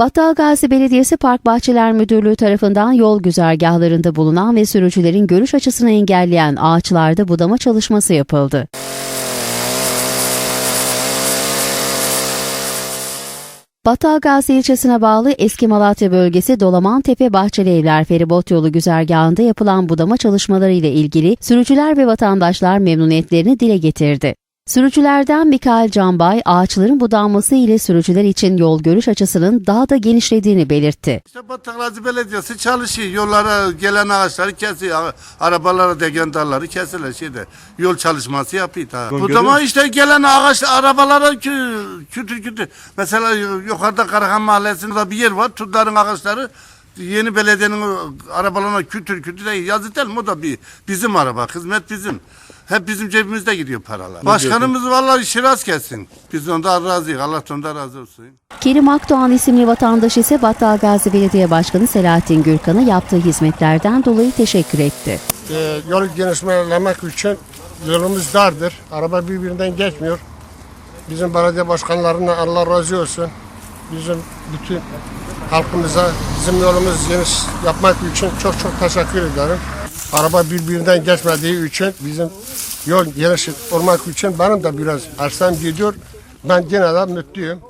Battalgazi Belediyesi Park Bahçeler Müdürlüğü tarafından yol güzergahlarında bulunan ve sürücülerin görüş açısını engelleyen ağaçlarda budama çalışması yapıldı. Battalgazi ilçesine bağlı Eski Malatya bölgesi Dolamantepe Bahçeli Evler Feribot yolu güzergahında yapılan budama çalışmaları ile ilgili sürücüler ve vatandaşlar memnuniyetlerini dile getirdi. Sürücülerden Mikail Canbay, ağaçların budanması ile sürücüler için yol görüş açısının daha da genişlediğini belirtti. İşte Bataklıcı Belediyesi çalışıyor. Yollara gelen ağaçları kesiyor. Arabalara degen dalları kesilir şeyde. Yol çalışması yapıyor. Yol Bu zaman işte gelen ağaç arabalara kü- kütür kütür. Mesela yukarıda Karahan Mahallesi'nde bir yer var. Turların ağaçları yeni belediyenin arabalarına kütür kütür de yazı değil mi? O da bir bizim araba. Hizmet bizim. Hep bizim cebimizde gidiyor paralar. Başkanımız vallahi şiraz kessin. Biz ondan razıyız. Allah ondan razı olsun. Kerim Akdoğan isimli vatandaş ise Battalgazi Belediye Başkanı Selahattin Gürkan'a yaptığı hizmetlerden dolayı teşekkür etti. Ee, yol genişlemek için yolumuz dardır. Araba birbirinden geçmiyor. Bizim belediye başkanlarına Allah razı olsun. Bizim bütün halkımıza bizim yolumuz geniş yapmak için çok çok teşekkür ederim. Araba birbirinden geçmediği için bizim yol geniş olmak için benim de biraz arsam gidiyor. Ben gene de mutluyum.